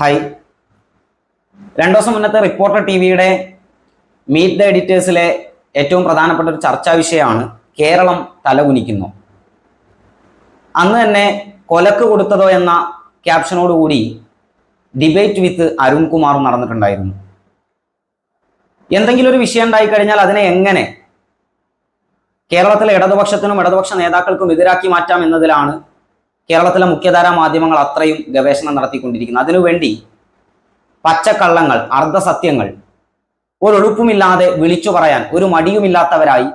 Hi രണ്ടു ദിവസം മുന്നത്തെ റിപ്പോർട്ടർ ടി വിയുടെ മീറ്റ് ദ എഡിറ്റേഴ്സിലെ ഏറ്റവും പ്രധാനപ്പെട്ട ഒരു ചർച്ചാ വിഷയമാണ് കേരളം തലകുനിക്കുന്നു. അന്ന് തന്നെ കൊലക്ക് കൊടുത്തതോ എന്ന ക്യാപ്ഷനോടുകൂടി ഡിബേറ്റ് വിത്ത് അരുൺകുമാറും നടന്നിട്ടുണ്ടായിരുന്നു. എന്തെങ്കിലും ഒരു വിഷയം ഉണ്ടായി കഴിഞ്ഞാൽ അതിനെ എങ്ങനെ കേരളത്തിലെ ഇടതുപക്ഷത്തിനും ഇടതുപക്ഷ നേതാക്കൾക്കും എതിരാക്കി മാറ്റാം എന്നതിലാണ് കേരളത്തിലെ മുഖ്യധാരാ മാധ്യമങ്ങൾ അത്രയും ഗവേഷണം നടത്തിക്കൊണ്ടിരിക്കുന്നു. അതിനുവേണ്ടി പച്ചക്കള്ളങ്ങൾ അർദ്ധസത്യങ്ങൾ ഒരൊഴുപ്പുമില്ലാതെ വിളിച്ചു പറയാൻ ഒരു മടിയുമില്ലാത്തവരായി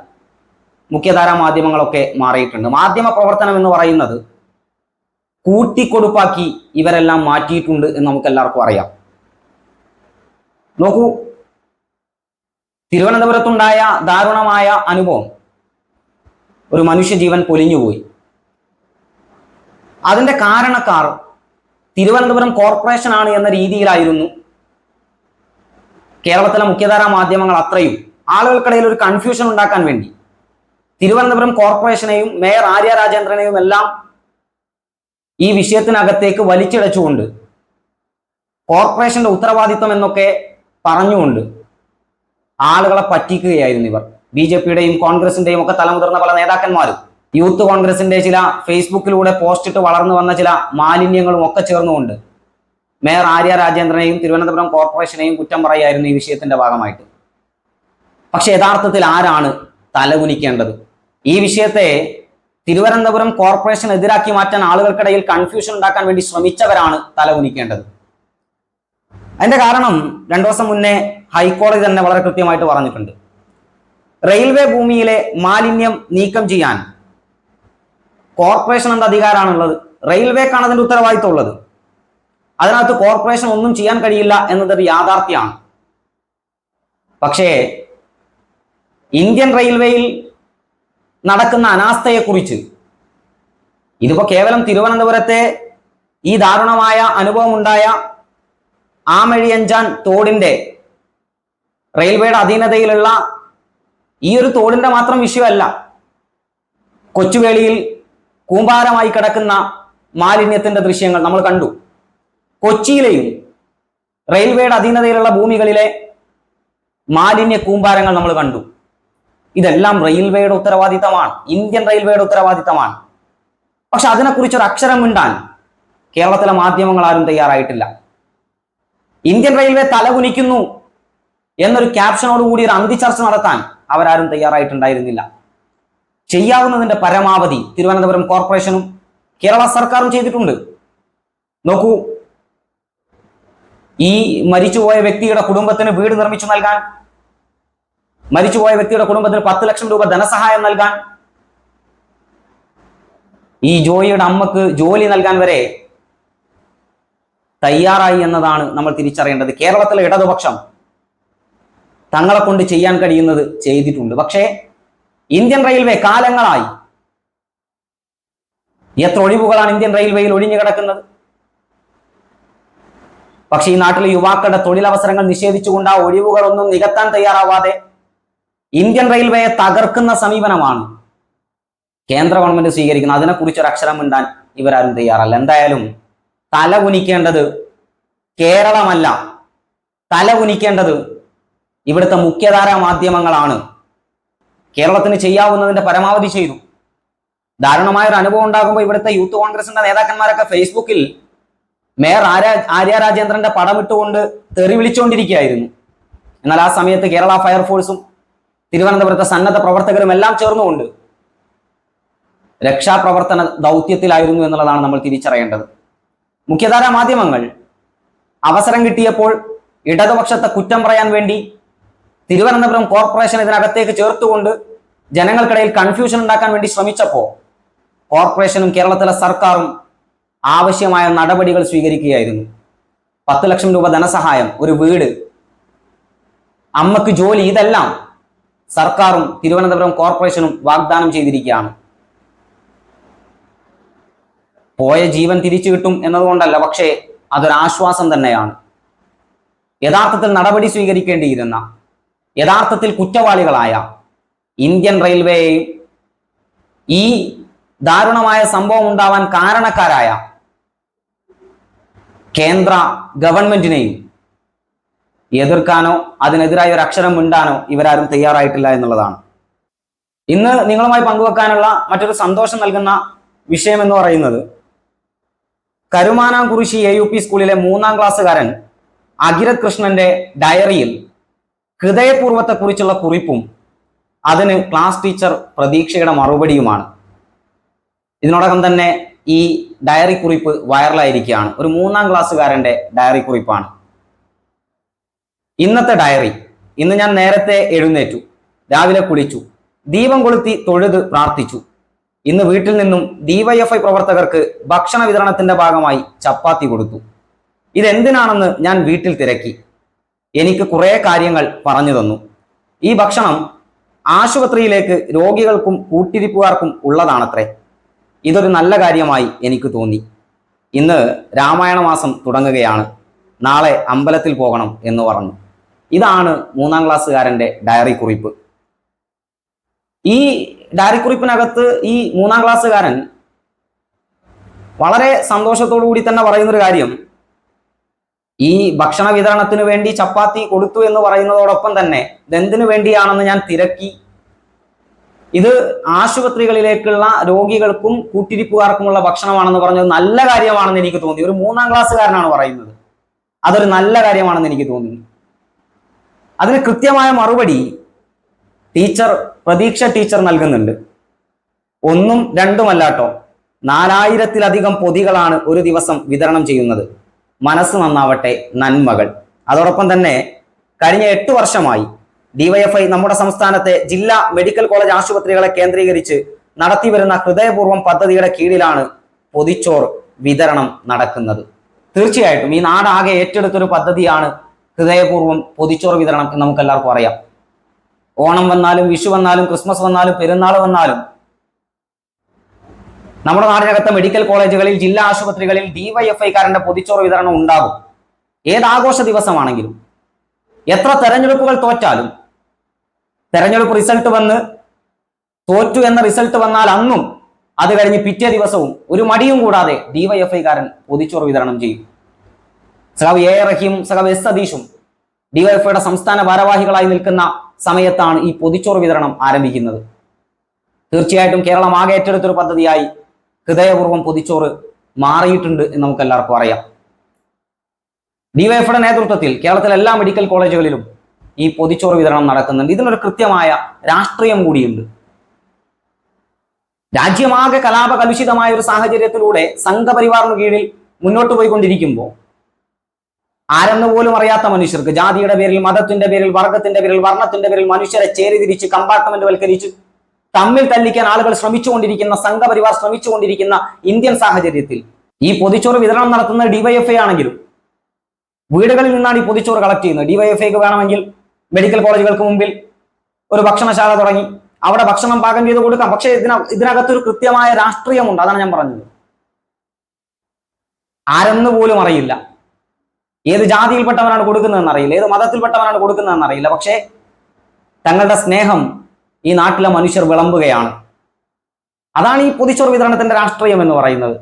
മുഖ്യധാരാ മാധ്യമങ്ങളൊക്കെ മാറിയിട്ടുണ്ട്. മാധ്യമ പ്രവർത്തനം എന്ന് പറയുന്നത് കൂട്ടിക്കൊടുപ്പാക്കി ഇവരെല്ലാം മാറ്റിയിട്ടുണ്ട് എന്ന് നമുക്ക് എല്ലാവർക്കും അറിയാം. നോക്കൂ തിരുവനന്തപുരത്തുണ്ടായ ദാരുണമായ അനുഭവം. ഒരു മനുഷ്യജീവൻ പൊലിഞ്ഞുപോയി. അതിന്റെ കാരണക്കാർ തിരുവനന്തപുരം കോർപ്പറേഷൻ ആണ് എന്ന രീതിയിലായിരുന്നു കേരളത്തിലെ മുഖ്യധാരാ മാധ്യമങ്ങൾ അത്രയും. ആളുകൾക്കിടയിൽ ഒരു കൺഫ്യൂഷൻ ഉണ്ടാക്കാൻ വേണ്ടി. തിരുവനന്തപുരം കോർപ്പറേഷനെയും മേയർ ആര്യ രാജേന്ദ്രനെയും എല്ലാം ഈ വിഷയത്തിനകത്തേക്ക് വലിച്ചിടച്ചുകൊണ്ട് കോർപ്പറേഷന്റെ ഉത്തരവാദിത്വം എന്നൊക്കെ പറഞ്ഞുകൊണ്ട് ആളുകളെ പറ്റിക്കുകയായിരുന്നു ഇവർ. ബി ജെ പിയുടെയും കോൺഗ്രസിന്റെയും ഒക്കെ തലമുതിർന്ന പല നേതാക്കന്മാരും. യൂത്ത് കോൺഗ്രസിന്റെ ചില ഫേസ്ബുക്കിലൂടെ പോസ്റ്റ് ഇട്ട് വളർന്നു വന്ന ചില മാലിന്യങ്ങളും ഒക്കെ ചേർന്നുകൊണ്ട് മേയർ ആര്യ രാജേന്ദ്രനെയും തിരുവനന്തപുരം കോർപ്പറേഷനെയും കുറ്റം പറയായിരുന്നു ഈ വിഷയത്തിന്റെ ഭാഗമായിട്ട്. പക്ഷെ യഥാർത്ഥത്തിൽ ആരാണ് തലകുനിക്കേണ്ടത്? ഈ വിഷയത്തെ തിരുവനന്തപുരം കോർപ്പറേഷൻ എതിരാക്കി മാറ്റാൻ ആളുകൾക്കിടയിൽ കൺഫ്യൂഷൻ ഉണ്ടാക്കാൻ വേണ്ടി ശ്രമിച്ചവരാണ് തലകുനിക്കേണ്ടത്. അതിന്റെ കാരണം രണ്ടു ദിവസം മുന്നേ ഹൈക്കോടതി തന്നെ വളരെ കൃത്യമായിട്ട് പറഞ്ഞിട്ടുണ്ട്. റെയിൽവേ ഭൂമിയിലെ മാലിന്യം നീക്കം ചെയ്യാൻ കോർപ്പറേഷൻ എന്ത് അധികാരമാണുള്ളത്. റെയിൽവേക്കാണ് അതിന്റെ ഉത്തരവാദിത്വം ഉള്ളത് അതിനകത്ത് കോർപ്പറേഷൻ ഒന്നും ചെയ്യാൻ കഴിയില്ല എന്നതൊരു യാഥാർത്ഥ്യമാണ്. പക്ഷേ ഇന്ത്യൻ റെയിൽവേയിൽ നടക്കുന്ന അനാസ്ഥയെക്കുറിച്ച് ഇതിപ്പോ കേവലം തിരുവനന്തപുരത്തെ ഈ ദാരുണമായ അനുഭവം ഉണ്ടായ ആമഴിയഞ്ചാൻ തോടിന്റെ റെയിൽവേയുടെ അധീനതയിലുള്ള ഈ ഒരു തോടിന്റെ മാത്രം വിഷയമല്ല. കൊച്ചുവേളിയിൽ കൂമ്പാരമായി കിടക്കുന്ന മാലിന്യത്തിന്റെ ദൃശ്യങ്ങൾ നമ്മൾ കണ്ടു. കൊച്ചിയിലെയും റെയിൽവേയുടെ അധീനതയിലുള്ള ഭൂമികളിലെ മാലിന്യ കൂമ്പാരങ്ങൾ നമ്മൾ കണ്ടു. ഇതെല്ലാം റെയിൽവേയുടെ ഉത്തരവാദിത്തമാണ്. ഇന്ത്യൻ റെയിൽവേയുടെ ഉത്തരവാദിത്തമാണ്. പക്ഷെ അതിനെക്കുറിച്ച് ഒരു അക്ഷരം മിണ്ടാൻ കേരളത്തിലെ മാധ്യമങ്ങൾ ആരും തയ്യാറായിട്ടില്ല. ഇന്ത്യൻ റെയിൽവേ തലകുനിക്കുന്നു എന്നൊരു ക്യാപ്ഷനോട് കൂടി ഒരു അന്തിചർച്ച നടത്താൻ അവരാരും തയ്യാറായിട്ടുണ്ടായിരുന്നില്ല. ചെയ്യാവുന്നതിന്റെ പരമാവധി തിരുവനന്തപുരം കോർപ്പറേഷനും കേരള സർക്കാരും ചെയ്തിട്ടുണ്ട്. നോക്കൂ ഈ മരിച്ചുപോയ വ്യക്തിയുടെ കുടുംബത്തിന് വീട് നിർമ്മിച്ചു നൽകാൻ മരിച്ചുപോയ വ്യക്തിയുടെ കുടുംബത്തിന് പത്ത് ലക്ഷം രൂപ ധനസഹായം നൽകാൻ ഈ ജോയിയുടെ അമ്മയ്ക്ക് ജോലി നൽകാൻ വരെ തയ്യാറായി എന്നതാണ് നമ്മൾ തിരിച്ചറിയേണ്ടത്. കേരളത്തിലെ ഇടതുപക്ഷം തങ്ങളെ കൊണ്ട് ചെയ്യാൻ കഴിയുന്നത് ചെയ്തിട്ടുണ്ട്. പക്ഷേ ഇന്ത്യൻ റെയിൽവേ കാലങ്ങളായി. എത്ര ഒഴിവുകളാണ് ഇന്ത്യൻ റെയിൽവേയിൽ ഒഴിഞ്ഞു കിടക്കുന്നത്? പക്ഷെ ഈ നാട്ടിലെ യുവാക്കളുടെ തൊഴിലവസരങ്ങൾ നിഷേധിച്ചുകൊണ്ട് ആ ഒഴിവുകളൊന്നും നികത്താൻ തയ്യാറാവാതെ ഇന്ത്യൻ റെയിൽവേയെ തകർക്കുന്ന സമീപനമാണ് കേന്ദ്ര ഗവൺമെന്റ് സ്വീകരിക്കുന്നത്. അതിനെക്കുറിച്ച് ഒരു അക്ഷരം മിണ്ടാൻ ഇവരാരും തയ്യാറല്ല. എന്തായാലും തല കുനിക്കേണ്ടത് കേരളമല്ല. തല കുനിക്കേണ്ടത് ഇവിടുത്തെ മുഖ്യധാരാ മാധ്യമങ്ങളാണ്. കേരളത്തിന് ചെയ്യാവുന്നതിന്റെ പരമാവധി ചെയ്തു. ദാരുണമായ ഒരു അനുഭവം ഉണ്ടാകുമ്പോൾ ഇവിടുത്തെ യൂത്ത് കോൺഗ്രസിന്റെ നേതാക്കന്മാരൊക്കെ ഫേസ്ബുക്കിൽ മേയർ ആര്യ ആര്യ രാജേന്ദ്രന്റെ പടമിട്ടുകൊണ്ട് തെറി വിളിച്ചുകൊണ്ടിരിക്കുകയായിരുന്നു എന്നാൽ ആ സമയത്ത് കേരള ഫയർഫോഴ്സും തിരുവനന്തപുരത്തെ സന്നദ്ധ പ്രവർത്തകരും എല്ലാം ചേർന്നുകൊണ്ട് രക്ഷാപ്രവർത്തന ദൗത്യത്തിലായിരുന്നു എന്നുള്ളതാണ് നമ്മൾ തിരിച്ചറിയേണ്ടത്. മുഖ്യധാരാ മാധ്യമങ്ങൾ അവസരം കിട്ടിയപ്പോൾ ഇടതുപക്ഷത്തെ കുറ്റം പറയാൻ വേണ്ടി തിരുവനന്തപുരം കോർപ്പറേഷൻ ഇതിനകത്തേക്ക് ചേർത്തുകൊണ്ട് ജനങ്ങൾക്കിടയിൽ കൺഫ്യൂഷൻ ഉണ്ടാക്കാൻ വേണ്ടി ശ്രമിച്ചപ്പോൾ കോർപ്പറേഷനും കേരളത്തിലെ സർക്കാരും ആവശ്യമായ നടപടികൾ സ്വീകരിക്കുകയായിരുന്നു. പത്ത് ലക്ഷം രൂപ ധനസഹായം ഒരു വീട്. അമ്മയ്ക്ക് ജോലി ഇതെല്ലാം സർക്കാരും തിരുവനന്തപുരം കോർപ്പറേഷനും വാഗ്ദാനം ചെയ്തിരിക്കുകയാണ്. പോയ ജീവൻ തിരിച്ചു കിട്ടും എന്നതുകൊണ്ടല്ല പക്ഷേ അതൊരാശ്വാസം തന്നെയാണ്. യഥാർത്ഥത്തിൽ നടപടി സ്വീകരിക്കേണ്ടിയിരുന്ന യഥാർത്ഥത്തിൽ കുറ്റവാളികളായ ഇന്ത്യൻ റെയിൽവേയെയും ഈ ദാരുണമായ സംഭവം ഉണ്ടാവാൻ കാരണക്കാരായ കേന്ദ്ര ഗവൺമെന്റിനെയും എതിർക്കാനോ അതിനെതിരായ ഒരു അക്ഷരം മിണ്ടാനോ ഇവരാരും തയ്യാറായിട്ടില്ല എന്നുള്ളതാണ്. ഇന്ന് നിങ്ങളുമായി പങ്കുവെക്കാനുള്ള മറ്റൊരു സന്തോഷം നൽകുന്ന വിഷയം എന്ന് പറയുന്നത് കരുമാനാംകുറിശി എ യു പി സ്കൂളിലെ മൂന്നാം ക്ലാസ്സുകാരൻ അഖിരത് കൃഷ്ണന്റെ ഡയറിയിൽ ഹൃദയപൂർവത്തെക്കുറിച്ചുള്ള കുറിപ്പും അതിന് ക്ലാസ് ടീച്ചർ പ്രതീക്ഷയുടെ മറുപടിയുമാണ്. ഇതിനോടകം തന്നെ ഈ ഡയറി കുറിപ്പ് വൈറലായിരിക്കുകയാണ്. ഒരു മൂന്നാം ക്ലാസ്സുകാരന്റെ ഡയറി കുറിപ്പാണ്. ഇന്നത്തെ ഡയറി ഇന്ന് ഞാൻ നേരത്തെ എഴുന്നേറ്റു രാവിലെ കുളിച്ചു ദീപം കൊളുത്തി തൊഴുത് പ്രാർത്ഥിച്ചു. ഇന്ന് വീട്ടിൽ നിന്നും ഡിവൈഎഫ്ഐ പ്രവർത്തകർക്ക് ഭക്ഷണ വിതരണത്തിന്റെ ഭാഗമായി ചപ്പാത്തി കൊടുത്തു. ഇതെന്തിനാണെന്ന് ഞാൻ വീട്ടിൽ തിരക്കി. എനിക്ക് കുറേ കാര്യങ്ങൾ പറഞ്ഞു തന്നു. ഈ ഭക്ഷണം ആശുപത്രിയിലേക്ക് രോഗികൾക്കും കൂട്ടിരിപ്പുകാർക്കും ഉള്ളതാണത്രേ. ഇതൊരു നല്ല കാര്യമായി എനിക്ക് തോന്നി. ഇന്ന് രാമായണ മാസം തുടങ്ങുകയാണ്. നാളെ അമ്പലത്തിൽ പോകണം എന്ന് പറഞ്ഞു. ഇതാണ് മൂന്നാം ക്ലാസ്സുകാരന്റെ ഡയറി കുറിപ്പ്. ഈ ഡയറി കുറിപ്പിനകത്ത് ഈ മൂന്നാം ക്ലാസ്സുകാരൻ വളരെ സന്തോഷത്തോടു കൂടി തന്നെ പറയുന്നൊരു കാര്യം ഈ ഭക്ഷണ വിതരണത്തിന് വേണ്ടി ചപ്പാത്തി കൊടുത്തു എന്ന് പറയുന്നതോടൊപ്പം തന്നെ ഇതെന്തിനു വേണ്ടിയാണെന്ന് ഞാൻ തിരക്കി. ഇത് ആശുപത്രികളിലേക്കുള്ള രോഗികൾക്കും കൂട്ടിരിപ്പുകാർക്കുമുള്ള ഭക്ഷണമാണെന്ന് പറഞ്ഞത് നല്ല കാര്യമാണെന്ന് എനിക്ക് തോന്നി. ഒരു മൂന്നാം ക്ലാസ്സുകാരനാണ് പറയുന്നത്. അതൊരു നല്ല കാര്യമാണെന്ന് എനിക്ക് തോന്നി. അതിന് കൃത്യമായ മറുപടി ടീച്ചർ പ്രതീക്ഷ ടീച്ചർ നൽകുന്നുണ്ട്. ഒന്നും രണ്ടുമല്ലാട്ടോ നാലായിരത്തിലധികം പൊതികളാണ് ഒരു ദിവസം വിതരണം ചെയ്യുന്നത്. മനസ്സ് നന്നാവട്ടെ നന്മകൾ. അതോടൊപ്പം തന്നെ കഴിഞ്ഞ എട്ട് വർഷമായി ഡിവൈഎഫ്ഐ നമ്മുടെ സംസ്ഥാനത്തെ ജില്ലാ മെഡിക്കൽ കോളേജ് ആശുപത്രികളെ കേന്ദ്രീകരിച്ച് നടത്തിവരുന്ന ഹൃദയപൂർവം പദ്ധതിയുടെ കീഴിലാണ് പൊതിച്ചോർ വിതരണം നടക്കുന്നത്. തീർച്ചയായിട്ടും ഈ നാടാകെ ഏറ്റെടുത്തൊരു പദ്ധതിയാണ് ഹൃദയപൂർവം പൊതിച്ചോർ വിതരണം എന്ന് നമുക്ക് എല്ലാവർക്കും അറിയാം. ഓണം വന്നാലും വിഷു വന്നാലും ക്രിസ്മസ് വന്നാലും പെരുന്നാൾ വന്നാലും നമ്മുടെ നാടിനകത്തെ മെഡിക്കൽ കോളേജുകളിൽ ജില്ലാ ആശുപത്രികളിൽ ഡിവൈഎഫ്ഐക്കാരന്റെ പൊതിച്ചോറ് വിതരണം ഉണ്ടാകും. ഏത് ആഘോഷ ദിവസമാണെങ്കിലും എത്ര തെരഞ്ഞെടുപ്പുകൾ തോറ്റാലും തെരഞ്ഞെടുപ്പ് റിസൾട്ട് വന്ന് തോറ്റു എന്ന റിസൾട്ട് വന്നാൽ അന്നും അത് കഴിഞ്ഞ് പിറ്റേ ദിവസവും ഒരു മടിയും കൂടാതെ ഡിവൈഎഫ്ഐക്കാരൻ പൊതിച്ചോറ് വിതരണം ചെയ്യും. സഖാവ് എ. റഹീം സഖാവ് എസ്. സതീഷും ഡിവൈഎഫ്ഐയുടെ സംസ്ഥാന ഭാരവാഹികളായി നിൽക്കുന്ന സമയത്താണ് ഈ പൊതിച്ചോറ് വിതരണം ആരംഭിക്കുന്നത്. തീർച്ചയായിട്ടും കേരളം ആകെ ഏറ്റെടുത്തൊരു പദ്ധതിയായി ഹൃദയപൂർവം പൊതിച്ചോറ് മാറിയിട്ടുണ്ട് എന്ന് നമുക്ക് എല്ലാവർക്കും അറിയാം. ഡിവൈഎഫ്ഐയുടെ നേതൃത്വത്തിൽ കേരളത്തിലെ എല്ലാ മെഡിക്കൽ കോളേജുകളിലും ഈ പൊതിച്ചോറ് വിതരണം നടക്കുന്നുണ്ട്. ഇതിനൊരു കൃത്യമായ രാഷ്ട്രീയം കൂടിയുണ്ട്. രാജ്യമാകെ കലാപ കലുഷിതമായ ഒരു സാഹചര്യത്തിലൂടെ സംഘപരിവാറിന് കീഴിൽ മുന്നോട്ട് പോയിക്കൊണ്ടിരിക്കുമ്പോൾ ആരെന്ന് പോലും അറിയാത്ത മനുഷ്യർക്ക് ജാതിയുടെ പേരിൽ മതത്തിന്റെ പേരിൽ വർഗത്തിന്റെ പേരിൽ വർണത്തിന്റെ പേരിൽ മനുഷ്യരെ ചേരിതിരിച്ച് കമ്പാർട്ട്മെന്റ് വൽക്കരിച്ച് തമ്മിൽ തല്ലിക്കാൻ ആളുകൾ ശ്രമിച്ചുകൊണ്ടിരിക്കുന്ന സംഘപരിവാർ ശ്രമിച്ചുകൊണ്ടിരിക്കുന്ന ഇന്ത്യൻ സാഹചര്യത്തിൽ ഈ പൊതിച്ചോറ് വിതരണം നടത്തുന്ന ഡിവൈഎഫ്ഐ ആണെങ്കിലും വീടുകളിൽ നിന്നാണ് ഈ പൊതിച്ചോറ് കളക്ട് ചെയ്യുന്നത്. ഡിവൈഎഫ്ഐക്ക് വേണമെങ്കിൽ മെഡിക്കൽ കോളേജുകൾക്ക് മുമ്പിൽ ഒരു ഭക്ഷണശാല തുടങ്ങി അവിടെ ഭക്ഷണം പാകം ചെയ്ത് കൊടുക്കാം. പക്ഷേ ഇതിന ഇതിനകത്തൊരു കൃത്യമായ രാഷ്ട്രീയമുണ്ട് അതാണ് ഞാൻ പറഞ്ഞത്. ആരെന്ന് പോലും അറിയില്ല. ഏത് ജാതിയിൽപ്പെട്ടവനാണ് കൊടുക്കുന്നതെന്ന് അറിയില്ല ഏത് മതത്തിൽപ്പെട്ടവനാണ് കൊടുക്കുന്നതെന്ന് അറിയില്ല. പക്ഷേ തങ്ങളുടെ സ്നേഹം ഈ നാട്ടിലെ മനുഷ്യർ വിളമ്പുകയാണ്. അതാണ് ഈ പൊതിച്ചോറ് വിതരണത്തിന്റെ രാഷ്ട്രീയം എന്ന് പറയുന്നത്.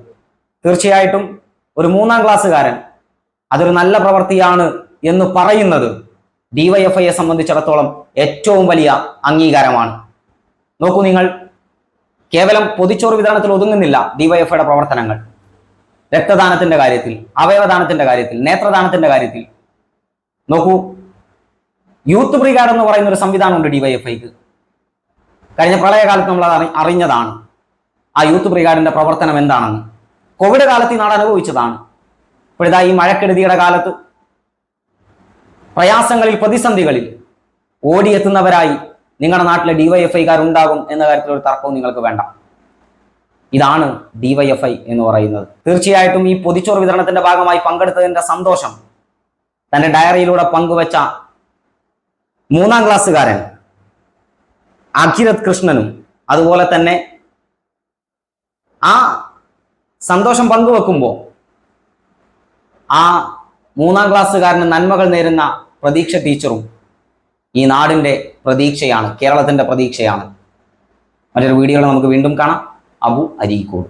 തീർച്ചയായിട്ടും ഒരു മൂന്നാം ക്ലാസ്സുകാരൻ അതൊരു നല്ല പ്രവൃത്തിയാണ് എന്ന് പറയുന്നത് ഡിവൈഎഫ്ഐയെ സംബന്ധിച്ചിടത്തോളം ഏറ്റവും വലിയ അംഗീകാരമാണ്. നോക്കൂ നിങ്ങൾ കേവലം പൊതിച്ചോറ് വിതരണത്തിൽ ഒതുങ്ങുന്നില്ല ഡിവൈഎഫ്ഐയുടെ പ്രവർത്തനങ്ങൾ. രക്തദാനത്തിന്റെ കാര്യത്തിൽ അവയവദാനത്തിന്റെ കാര്യത്തിൽ നേത്രദാനത്തിന്റെ കാര്യത്തിൽ. നോക്കൂ യൂത്ത് ബ്രിഗാഡ് എന്ന് പറയുന്ന ഒരു സംവിധാനമുണ്ട് ഡിവൈഎഫ്ഐക്ക് കഴിഞ്ഞ പ്രളയകാലത്ത് നമ്മൾ അത് അറിഞ്ഞതാണ്. ആ യൂത്ത് ബ്രിഗാഡിന്റെ പ്രവർത്തനം എന്താണെന്ന്. കോവിഡ് കാലത്ത് ഈ നാട് അനുഭവിച്ചതാണ്. ഇപ്പോഴിതാ ഈ മഴക്കെടുതിയുടെ കാലത്ത് പ്രയാസങ്ങളിൽ പ്രതിസന്ധികളിൽ ഓടിയെത്തുന്നവരായി നിങ്ങളുടെ നാട്ടിലെ ഡിവൈഎഫ്ഐക്കാർ ഉണ്ടാകും എന്ന കാര്യത്തിൽ ഒരു തർക്കവും നിങ്ങൾക്ക് വേണ്ട. ഇതാണ് ഡിവൈഎഫ്ഐ എന്ന് പറയുന്നത്. തീർച്ചയായിട്ടും ഈ പൊതിച്ചോറ് വിതരണത്തിന്റെ ഭാഗമായി പങ്കെടുത്തതിന്റെ സന്തോഷം തന്റെ ഡയറിയിലൂടെ പങ്കുവച്ച മൂന്നാം ക്ലാസ്സുകാരൻ അഖിരത് കൃഷ്ണനും അതുപോലെ തന്നെ ആ സന്തോഷം പങ്കുവെക്കുമ്പോൾ ആ മൂന്നാം ക്ലാസ്സുകാരന് നന്മകൾ നേരുന്ന പ്രതീക്ഷ ടീച്ചറും ഈ നാടിന്റെ പ്രതീക്ഷയാണ് കേരളത്തിന്റെ പ്രതീക്ഷയാണ്. മറ്റൊരു വീഡിയോയിൽ നമുക്ക് വീണ്ടും കാണാം. അബു അരീക്കോട്.